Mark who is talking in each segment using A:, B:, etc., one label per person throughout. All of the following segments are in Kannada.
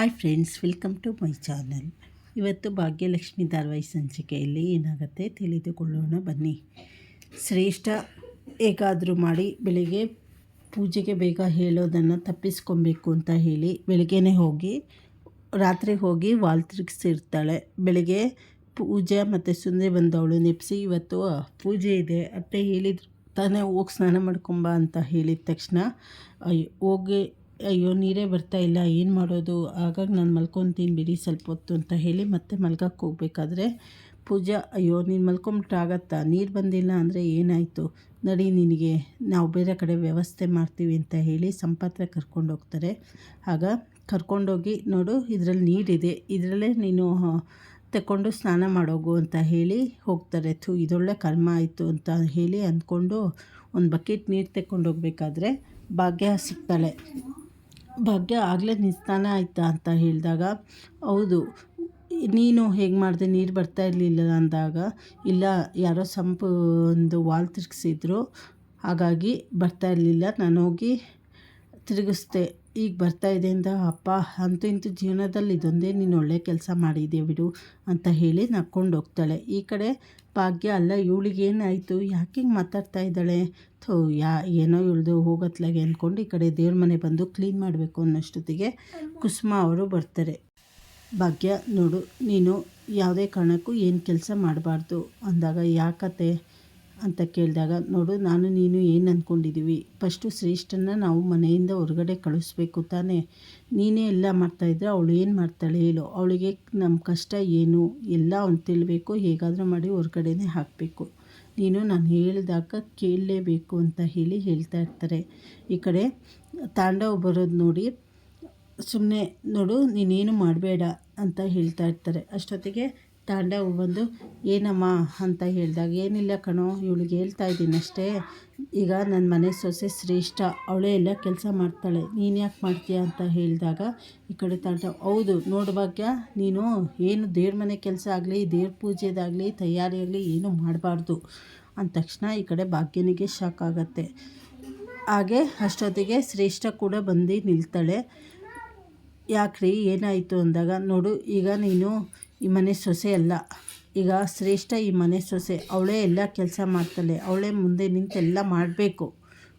A: Hi friends welcome to my channel ಇವತ್ತು ಭಾಗ್ಯಲಕ್ಷ್ಮಿ ಧಾರವಾಹಿ ಸಂಚಿಕೆಯಲ್ಲಿ ಏನಾಗುತ್ತೆ ತಿಳಿದುಕೊಳ್ಳೋಣ ಬನ್ನಿ. ಶ್ರೇಷ್ಠ ಹೇಗಾದರೂ ಮಾಡಿ ಬೆಳಿಗ್ಗೆ ಪೂಜೆಗೆ ಬೇಗ ಹೇಳೋದನ್ನು ತಪ್ಪಿಸ್ಕೊಬೇಕು ಅಂತ ಹೇಳಿ ಬೆಳಗ್ಗೆನೇ ಹೋಗಿ, ರಾತ್ರಿ ಹೋಗಿ ವಾಲ್ ತಿರುಗಿಸಿರ್ತಾಳೆ. ಬೆಳಿಗ್ಗೆ ಪೂಜೆ ಮತ್ತು ಸುಂದರಿ ಬಂದವಳು ನೆಪ್ಸಿ, ಇವತ್ತು ಪೂಜೆ ಇದೆ, ಅತ್ತೆ ಹೇಳಿದ್ರು ತಾನೇ ಹೋಗಿ ಸ್ನಾನ ಮಾಡ್ಕೊಂಬ ಅಂತ ಹೇಳಿದ ತಕ್ಷಣ ಹೋಗಿ ಅಯ್ಯೋ, ನೀರೇ ಬರ್ತಾ ಇಲ್ಲ, ಏನು ಮಾಡೋದು? ಆಗಾಗ ನಾನು ಮಲ್ಕೊತೀನಿ ಬಿಡಿ ಸ್ವಲ್ಪ ಹೊತ್ತು ಅಂತ ಹೇಳಿ ಮತ್ತೆ ಮಲ್ಗಕ್ಕೆ ಹೋಗ್ಬೇಕಾದ್ರೆ ಪೂಜಾ, ಅಯ್ಯೋ, ನೀನು ಮಲ್ಕೊಂಬಿಟ್ರಾಗತ್ತಾ ನೀರು ಬಂದಿಲ್ಲ ಅಂದರೆ ಏನಾಯಿತು? ನಡಿ ನಿನಗೆ, ನಾವು ಬೇರೆ ಕಡೆ ವ್ಯವಸ್ಥೆ ಮಾಡ್ತೀವಿ ಅಂತ ಹೇಳಿ ಸಂಪತ್ರ ಕರ್ಕೊಂಡು ಹೋಗ್ತಾರೆ. ಆಗ ಕರ್ಕೊಂಡೋಗಿ ನೋಡು, ಇದರಲ್ಲಿ ನೀರಿದೆ. ಇದರಲ್ಲೇ ನೀನು ತಗೊಂಡು ಸ್ನಾನ ಮಾಡೋಗು ಅಂತ ಹೇಳಿ ಹೋಗ್ತಾರೆ. ಥೂ, ಇದೊಳ್ಳೆ ಕರ್ಮ ಆಯಿತು ಅಂತ ಹೇಳಿ ಅಂದ್ಕೊಂಡು ಒಂದು ಬಕೆಟ್ ನೀರು ತಗೊಂಡು ಹೋಗ್ಬೇಕಾದ್ರೆ ಭಾಗ್ಯ ಸಿಗ್ತಾಳೆ. ಭಾಗ್ಯ ಆಗಲೇ ನಿಸ್ತಾನ ಆಯಿತಾ ಅಂತ ಹೇಳಿದಾಗ, ಹೌದು, ನೀನು ಹೇಗೆ ಮಾಡಿದೆ? ನೀರು ಬರ್ತಾ ಇರಲಿಲ್ಲ ಅಂದಾಗ, ಇಲ್ಲ, ಯಾರೋ ಸಂಪು ಒಂದು ವಾಲ್ ತಿರುಗಿಸಿದ್ರು, ಹಾಗಾಗಿ ಬರ್ತಾ ಇರಲಿಲ್ಲ, ನಾನು ಹೋಗಿ ತಿರುಗಿಸ್ದೆ. ಈಗ ಬರ್ತಾ ಇದೆ ಅಂದ, ಅಪ್ಪ, ಅಂತೂ ಇಂತೂ ಜೀವನದಲ್ಲಿ ಇದೊಂದೇ ನೀನು ಒಳ್ಳೆ ಕೆಲಸ ಮಾಡಿದ್ದೆ ಬಿಡು ಅಂತ ಹೇಳಿ ನಕ್ಕೊಂಡು ಹೋಗ್ತಾಳೆ. ಈ ಕಡೆ ಭಾಗ್ಯ ಅಲ್ಲ, ಇವಳಿಗೆ ಯಾಕೆ ಹಿಂಗೆ ಮಾತಾಡ್ತಾ ಇದ್ದಾಳೆ? ಥೋ, ಯಾ, ಏನೋ ಇಳಿದು ಹೋಗತ್ಲಾಗೆ ಅಂದ್ಕೊಂಡು ಈ ಕಡೆ ದೇವ್ರ ಮನೆ ಬಂದು ಕ್ಲೀನ್ ಮಾಡಬೇಕು ಅನ್ನೋಷ್ಟೊತ್ತಿಗೆ ಕುಸುಮ ಅವರು ಬರ್ತಾರೆ. ಭಾಗ್ಯ, ನೋಡು, ನೀನು ಯಾವುದೇ ಕಾರಣಕ್ಕೂ ಏನು ಕೆಲಸ ಮಾಡಬಾರ್ದು ಅಂದಾಗ, ಯಾಕತ್ತೆ? ಅಂತ ಕೇಳಿದಾಗ, ನೋಡು, ನಾನು, ನೀನು ಏನು ಅಂದ್ಕೊಂಡಿದ್ದೀವಿ ಫಸ್ಟು ಶ್ರೇಷ್ಠನ ನಾವು ಮನೆಯಿಂದ ಹೊರಗಡೆ ಕಳಿಸ್ಬೇಕು ತಾನೇ. ನೀನೇ ಎಲ್ಲ ಮಾಡ್ತಾಯಿದ್ರೆ ಅವಳು ಏನು ಮಾಡ್ತಾಳೆ ಹೇಳು. ಅವಳಿಗೆ ನಮ್ಮ ಕಷ್ಟ ಏನು, ಎಲ್ಲ ಅವ್ನು ತಿಳಬೇಕು. ಹೇಗಾದರೂ ಮಾಡಿ ಹೊರಗಡೆನೇ ಹಾಕಬೇಕು. ನೀನು ನಾನು ಹೇಳಿದಾಗ ಕೇಳಲೇಬೇಕು ಅಂತ ಹೇಳಿ ಹೇಳ್ತಾ ಇರ್ತಾರೆ. ಈ ಕಡೆ ತಾಂಡವ ಬರೋದು ನೋಡಿ ಸುಮ್ಮನೆ ನೋಡು, ನೀನೇನು ಮಾಡಬೇಡ ಅಂತ ಹೇಳ್ತಾ ಇರ್ತಾರೆ. ಅಷ್ಟೊತ್ತಿಗೆ ತಾಂಡವ್ ಬಂದು, ಏನಮ್ಮ? ಅಂತ ಹೇಳಿದಾಗ, ಏನಿಲ್ಲ ಕಣೋ, ಇವಳಿಗೆ ಹೇಳ್ತಾ ಇದ್ದೀನಿ ಅಷ್ಟೇ. ಈಗ ನನ್ನ ಮನೆ ಸೊಸೆ ಶ್ರೇಷ್ಠ, ಅವಳೇ ಎಲ್ಲ ಕೆಲಸ ಮಾಡ್ತಾಳೆ. ನೀನು ಯಾಕೆ ಮಾಡ್ತೀಯ? ಅಂತ ಹೇಳಿದಾಗ, ಈ ಕಡೆ ತಾಂಡವ್ ಹೌದು, ನೋಡು ಭಾಗ್ಯ, ನೀನು ಏನು ದೇವ್ರ ಮನೆ ಕೆಲಸ ಆಗಲಿ, ದೇವ್ರ ಪೂಜೆದಾಗಲಿ ತಯಾರಿಯಾಗಲಿ ಏನೂ ಮಾಡಬಾರ್ದು. ಅಂದ ತಕ್ಷಣ ಈ ಕಡೆ ಭಾಗ್ಯನಿಗೆ ಶಾಕ್ ಆಗುತ್ತೆ. ಹಾಗೆ ಅಷ್ಟೊತ್ತಿಗೆ ಶ್ರೇಷ್ಠ ಕೂಡ ಬಂದು ನಿಲ್ತಾಳೆ. ಯಾಕ್ರಿ, ಏನಾಯಿತು? ಅಂದಾಗ, ನೋಡು, ಈಗ ನೀನು ಈ ಮನೆ ಸೊಸೆ ಅಲ್ಲ. ಈಗ ಶ್ರೇಷ್ಠ ಈ ಮನೆ ಸೊಸೆ. ಅವಳೇ ಎಲ್ಲ ಕೆಲಸ ಮಾಡ್ತಾಳೆ. ಅವಳೇ ಮುಂದೆ ನಿಂತೆಲ್ಲ ಮಾಡಬೇಕು.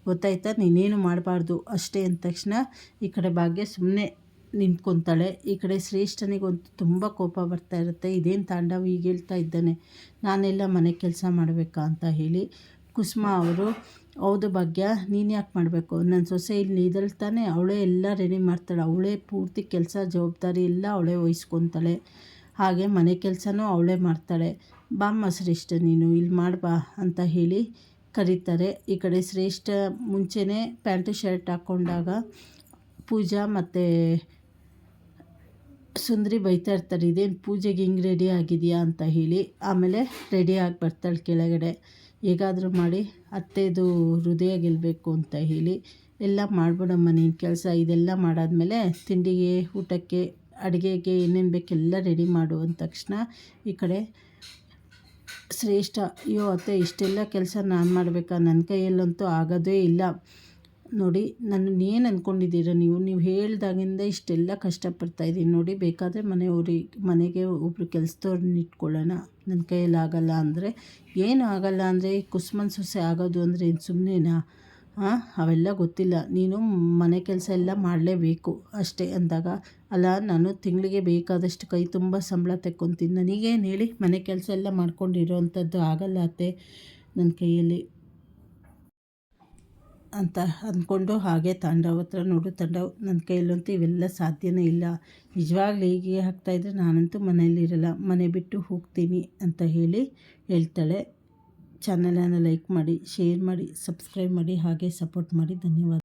A: ಗೊತ್ತಾಯ್ತಾ? ನೀನೇನು ಮಾಡಬಾರ್ದು. ಅಷ್ಟೇ ಅಂದ ತಕ್ಷಣ ಈ ಕಡೆ ಭಾಗ್ಯ ಸುಮ್ಮನೆ ನಿಂತ್ಕೊತಾಳೆ. ಈ ಕಡೆ ಶ್ರೇಷ್ಠನಿಗಂತೂ ತುಂಬ ಕೋಪ ಬರ್ತಾ ಇರುತ್ತೆ. ಇದೇನು ತಾಂಡವ? ಈಗ ಹೇಳ್ತಾ ಇದ್ದಾನೆ. ನಾನೆಲ್ಲ ಮನೆ ಕೆಲಸ ಮಾಡಬೇಕಾ ಅಂತ ಹೇಳಿ ಕುಸುಮ ಅವರು, ಹೌದು ಭಾಗ್ಯ, ನೀನು ಯಾಕೆ ಮಾಡಬೇಕು? ನನ್ನ ಸೊಸೆ ಇಲ್ಲಿ ಇದ್ರಲ್ಲಿ ಅವಳೇ ಎಲ್ಲ ರೆಡಿ ಮಾಡ್ತಾಳೆ. ಅವಳೇ ಪೂರ್ತಿ ಕೆಲಸ, ಜವಾಬ್ದಾರಿ ಎಲ್ಲ ಅವಳೇ ವಹಿಸ್ಕೊತಾಳೆ. ಹಾಗೆ ಮನೆ ಕೆಲಸನೂ ಅವಳೇ ಮಾಡ್ತಾಳೆ. ಬಾಮ್ಮ ಶ್ರೇಷ್ಠ, ನೀನು ಇಲ್ಲಿ ಮಾಡ್ಬಾ ಅಂತ ಹೇಳಿ ಕರೀತಾರೆ. ಈ ಕಡೆ ಶ್ರೇಷ್ಠ ಮುಂಚೆನೇ ಪ್ಯಾಂಟು ಶರ್ಟ್ ಹಾಕ್ಕೊಂಡಾಗ ಪೂಜಾ ಮತ್ತು ಸುಂದರಿ ಬೈತಾ ಇರ್ತಾರೆ, ಇದೇನು ಪೂಜೆಗೆ ಹಿಂಗೆ ರೆಡಿ ಆಗಿದೆಯಾ ಅಂತ ಹೇಳಿ. ಆಮೇಲೆ ರೆಡಿ ಆಗಿ ಬರ್ತಾಳೆ ಕೆಳಗಡೆ. ಹೇಗಾದರೂ ಮಾಡಿ, ಅತ್ತೆದು ಹೃದಯ ಗೆಲ್ಲಬೇಕು ಅಂತ ಹೇಳಿ. ಎಲ್ಲ ಮಾಡಿಬಿಡಮ್ಮ, ನೀನು ಕೆಲಸ ಇದೆಲ್ಲ ಮಾಡಾದಮೇಲೆ ತಿಂಡಿಗೆ, ಊಟಕ್ಕೆ ಅಡುಗೆಗೆ ಏನೇನು ಬೇಕೆಲ್ಲ ರೆಡಿ ಮಾಡು ಅಂದ ತಕ್ಷಣ ಈ ಕಡೆ, ಶ್ರೇಷ್ಠ, ಅಯ್ಯೋ ಅತ್ತೆ ಇಷ್ಟೆಲ್ಲ ಕೆಲಸ ನಾನು ಮಾಡಬೇಕಾ? ನನ್ನ ಕೈಯಲ್ಲಂತೂ ಆಗೋದೇ ಇಲ್ಲ. ನೋಡಿ ನನ್ನ ಏನು ಅಂದ್ಕೊಂಡಿದ್ದೀರ ನೀವು? ನೀವು ಹೇಳ್ದಾಗಿಂದ ಇಷ್ಟೆಲ್ಲ ಕಷ್ಟಪಡ್ತಾಯಿದ್ದೀನಿ ನೋಡಿ, ಬೇಕಾದರೆ ಮನೆಯವ್ರಿಗೆ, ಮನೆಗೆ ಒಬ್ಬರು ಕೆಲಸದವ್ರನ್ನ ಇಟ್ಕೊಳ್ಳೋಣ. ನನ್ನ ಕೈಯಲ್ಲಿ ಆಗಲ್ಲ ಅಂದರೆ, ಏನು ಆಗಲ್ಲ ಅಂದರೆ ಕುಸುಮನ್ ಸೊಸೆ ಆಗೋದು ಅಂದರೆ ಏನು ಸುಮ್ಮನೆನಾ ಹಾಂ ಅವೆಲ್ಲ ಗೊತ್ತಿಲ್ಲ. ನೀನು ಮನೆ ಕೆಲಸ ಎಲ್ಲ ಮಾಡಲೇಬೇಕು ಅಷ್ಟೇ ಅಂದಾಗ, ಅಲ್ಲ, ನಾನು ತಿಂಗಳಿಗೆ ಬೇಕಾದಷ್ಟು ಕೈ ತುಂಬ ಸಂಬಳ ತೆಕ್ಕೊತೀನಿ. ನನಗೇನು ಹೇಳಿ, ಮನೆ ಕೆಲಸ ಎಲ್ಲ ಮಾಡ್ಕೊಂಡಿರೋ ಅಂಥದ್ದು ಆಗಲ್ಲ ಅತ್ತೆ ನನ್ನ ಕೈಯಲ್ಲಿ. ಅಂತ ಅಂದ್ಕೊಂಡು ಹಾಗೆ ತಾಂಡವ್ ಹತ್ರ ನೋಡು ತಾಂಡವ್ ನನ್ನ ಕೈಯಲ್ಲಂತೂ ಇವೆಲ್ಲ ಸಾಧ್ಯನೇ ಇಲ್ಲ. ನಿಜವಾಗ್ಲೂ ಹೀಗೆ ಆಗ್ತಾಯಿದ್ರೆ ನಾನಂತೂ ಮನೆಯಲ್ಲಿರಲ್ಲ, ಮನೆ ಬಿಟ್ಟು ಹೋಗ್ತೀನಿ ಅಂತ ಹೇಳಿ ಹೇಳ್ತಾಳೆ. ಚಾನಲನ್ನು ಲೈಕ್ ಮಾಡಿ ಶೇರ್ ಮಾಡಿ ಸಬ್ಸ್ಕ್ರೈಬ್ ಮಾಡಿ ಹಾಗೆ ಸಪೋರ್ಟ್ ಮಾಡಿ. ಧನ್ಯವಾದ.